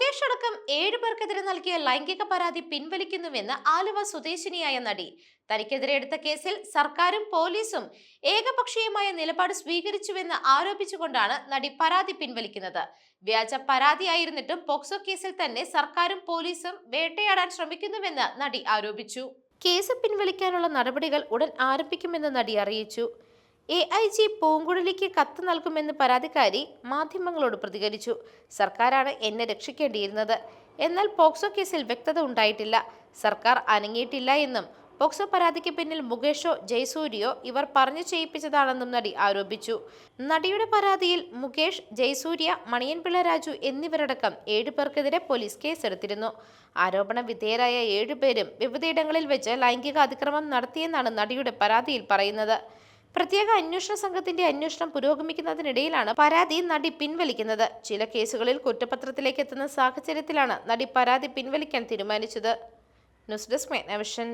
മുകേഷ് അടക്കം ഏഴു പേർക്കെതിരെ നൽകിയ ലൈംഗിക പരാതി പിൻവലിക്കുന്നുവെന്ന് ആലുവ സ്വദേശിനിയായ നടി. തനിക്കെതിരെ എടുത്ത കേസിൽ സർക്കാരും പോലീസും ഏകപക്ഷീയമായ നിലപാട് സ്വീകരിച്ചുവെന്ന് ആരോപിച്ചുകൊണ്ടാണ് നടി പരാതി പിൻവലിക്കുന്നത്. വ്യാജ പരാതിയായിരുന്നിട്ടും പോക്സോ കേസിൽ തന്നെ സർക്കാരും പോലീസും വേട്ടയാടാൻ ശ്രമിക്കുന്നുവെന്ന് നടി ആരോപിച്ചു. കേസ് പിൻവലിക്കാനുള്ള നടപടികൾ ഉടൻ ആരംഭിക്കുമെന്ന് നടി അറിയിച്ചു. എ ഐ ജി പൂങ്കുഴലിക്ക് കത്ത് നൽകുമെന്ന് പരാതിക്കാരി മാധ്യമങ്ങളോട് പ്രതികരിച്ചു. സർക്കാരാണ് എന്നെ രക്ഷിക്കേണ്ടിയിരുന്നത്. എന്നാൽ പോക്സോ കേസിൽ വ്യക്തത ഉണ്ടായിട്ടില്ല. സർക്കാർ അനങ്ങിയിട്ടില്ല എന്നും പോക്സോ പരാതിക്ക് പിന്നിൽ മുകേഷോ ജയസൂര്യയോ ഇവർ പറഞ്ഞു ചെയ്യിപ്പിച്ചതാണെന്നും നടി ആരോപിച്ചു. നടിയുടെ പരാതിയിൽ മുകേഷ് ജയസൂര്യ മണിയൻപിള്ള രാജു എന്നിവരടക്കം ഏഴുപേർക്കെതിരെ പോലീസ് കേസെടുത്തിരുന്നു. ആരോപണ വിധേയരായ ഏഴുപേരും വിവിധയിടങ്ങളിൽ വെച്ച് ലൈംഗിക അതിക്രമം നടത്തിയെന്നാണ് നടിയുടെ പരാതിയിൽ പറയുന്നത്. പ്രത്യേക അന്വേഷണ സംഘത്തിന്റെ അന്വേഷണം പുരോഗമിക്കുന്നതിനിടയിലാണ് പരാതി നടി പിൻവലിക്കുന്നത്. ചില കേസുകളിൽ കുറ്റപത്രത്തിലേക്ക് എത്തുന്ന സാഹചര്യത്തിലാണ് നടി പരാതി പിൻവലിക്കാൻ തീരുമാനിച്ചത്. News desk മെഗ്നവിഷൻ